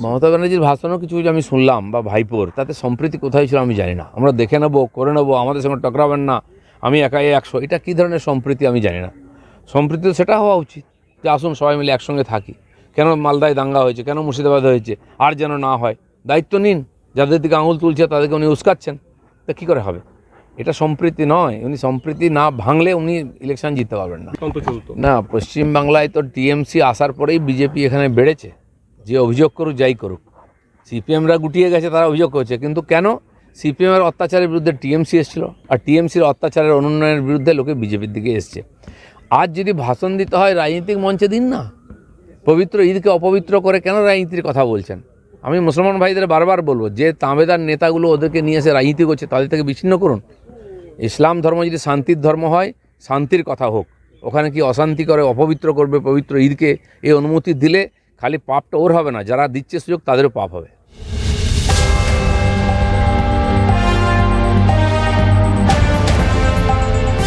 মমতা ব্যানার্জির ভাষণও কিছু কিছু আমি শুনলাম বা ভাইপোর তাতে সম্প্রীতি কোথায় ছিল আমি জানি না। আমরা দেখে নেব করে নেব আমাদের সঙ্গে টকরাবেন না আমি একাই একশো। এটা কী ধরনের সম্প্রীতি আমি জানি না। সম্প্রীতি তো সেটা হওয়া উচিত যে আসুন সবাই মিলে একসঙ্গে থাকি। কেন মালদায় দাঙ্গা হয়েছে কেন মুর্শিদাবাদ হয়েছে আর যেন না হয়। দায়িত্ব নিন যাদের দিকে আঙুল তুলছে তাদেরকে উনি উস্কাচ্ছেন। তা কী করে হবে? এটা সম্প্রীতি নয় উনি সম্প্রীতি না ভাঙলে উনি ইলেকশন জিততে পারবেন না। না পশ্চিমবাংলায় তো টিএমসি আসার পরেই বিজেপি এখানে বেড়েছে। যে অভিযোগ করুক, যাই করুক। সিপিএমরা গুটিয়ে গেছে, তারা অভিযোগ করছে। কিন্তু কেন? সিপিএমের অত্যাচারের বিরুদ্ধে টিএমসি এসেছিল। আর টিএমসির অত্যাচারের অনুন্নয়নের বিরুদ্ধে লোকে বিজেপির দিকে এসছে। আজ যদি ভাষণ দিতে হয়, রাজনৈতিক মঞ্চে দিন না? পবিত্র ঈদকে অপবিত্র করে কেন রাজনীতির কথা বলছেন? আমি মুসলমান ভাইদের বারবার বলব, যে তাঁবেদার নেতাগুলো ওদেরকে নিয়ে এসে রাজনীতি করছে, তাদের থেকে বিচ্ছিন্ন করুন। ইসলাম ধর্ম যদি শান্তির ধর্ম হয়, শান্তির কথা হোক, ওখানে কি অশান্তি করে, অপবিত্র করবে পবিত্র ঈদকে? এই অনুমতি দিলে খালি পাপটা ওর হবে না যারা দিচ্ছে সুযোগ তাদেরও পাপ হবে।